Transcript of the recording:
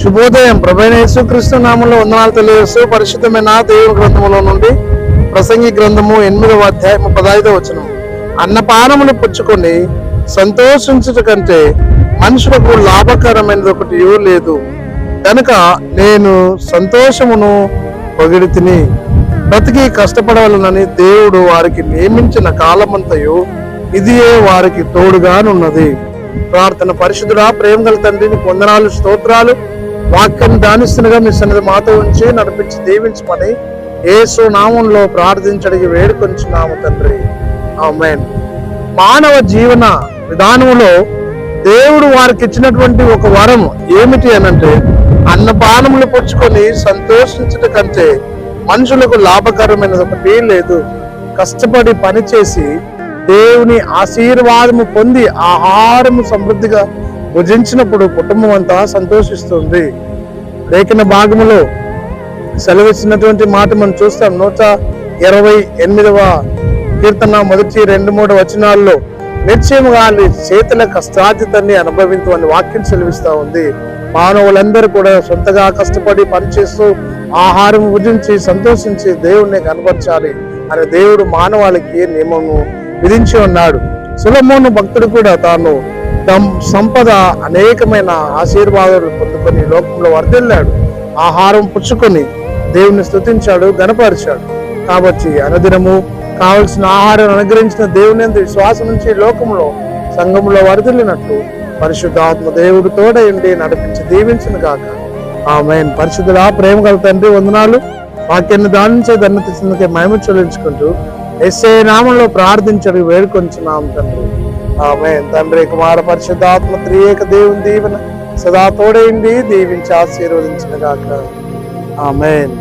శుభోదయం. ప్రభైన యేసుక్రీస్తు నామంలో వందనాలు తెలియజేస్తూ పరిశుద్ధమైన దేవుని గ్రంథములో నుండి ప్రసంగి గ్రంథము ఎనిమిదవ అధ్యాయము పదహైదవ వచనం. అన్నపానములు పుచ్చుకొని సంతోషించుట కంటే మనుషులకు లాభకరమైనది ఒకటి లేదు. కనుక నేను సంతోషమును పొగిడి తిని బ్రతికి కష్టపడవలనని దేవుడు వారికి నియమించిన కాలమంతయు ఇదియే వారికి తోడుగానున్నది. ప్రార్థన పరిశుద్ధుడా ప్రేమ గల తండ్రిని వందనాలు స్తోత్రాలు. వాక్యం దానిస్తున్నగా మీ సన్నిధి మాతో ఉంచి నడిపించి దీవించమని యేసు నామంలో ప్రార్థించడికి వేడుకొంచున్నాము తండ్రి. ఆమెన్. మానవ జీవన విధానంలో దేవుడు వారికి ఇచ్చినటువంటి ఒక వరం ఏమిటి అనంటే అన్నపానములు పుచ్చుకొని సంతోషించట కంటే మనుషులకు లాభకరమైనది ఒకటి లేదు. కష్టపడి పనిచేసి దేవుని ఆశీర్వాదము పొంది ఆహారము సమృద్ధిగా భుజించినప్పుడు కుటుంబం అంతా సంతోషిస్తుంది. లేఖన భాగములో సెలవిచ్చినటువంటి మాట మనం చూస్తాం. నూట ఇరవై ఎనిమిదవ కీర్తన మొదటి రెండు మూడు వచనాల్లో నిశ్చయముగా నీ చేతుల కష్టాధితాన్ని అనుభవించమని వాక్యం సెలవిస్తూ ఉంది. మానవులందరూ కూడా సొంతగా కష్టపడి పనిచేస్తూ ఆహారం భుజించి సంతోషించి దేవుణ్ణి కనపరచాలి అని దేవుడు మానవాళికి నియమము విధించి ఉన్నాడు. సులమోను భక్తుడు కూడా తాను తమ్ సంపద అనేకమైన ఆశీర్వాదాలు పొందుకొని లోకంలో వర్ధిల్లాడు. ఆహారం పుచ్చుకొని దేవుని స్తుతించాడు గనపరిచాడు కాబట్టి అనుదినము కావలసిన ఆహారం అనుగ్రహించిన దేవుని విశ్వాసం నుంచి లోకంలో సంఘంలో వరదలినట్లు పరిశుద్ధాత్మ దేవుడు తోడయండి నడిపించి దీవించిన గాక. ఆమె పరిశుద్ధుల ప్రేమ గల తండ్రి వందనాలు. వాక్యాన్ని దానించే ధన్యత చెందుకే మహిమ చెల్లించుకుంటూ ఎస్ఏ నామంలో ప్రార్థించడం వేడుకొంచున్నాం తండ్రి. ఆమె తండ్రి కుమార పరిశుద్ధాత్మ త్రియేక దేవుని దీవెన సదా తోడైంది దీవించి ఆశీర్వదించిన గాక ఆమెన్.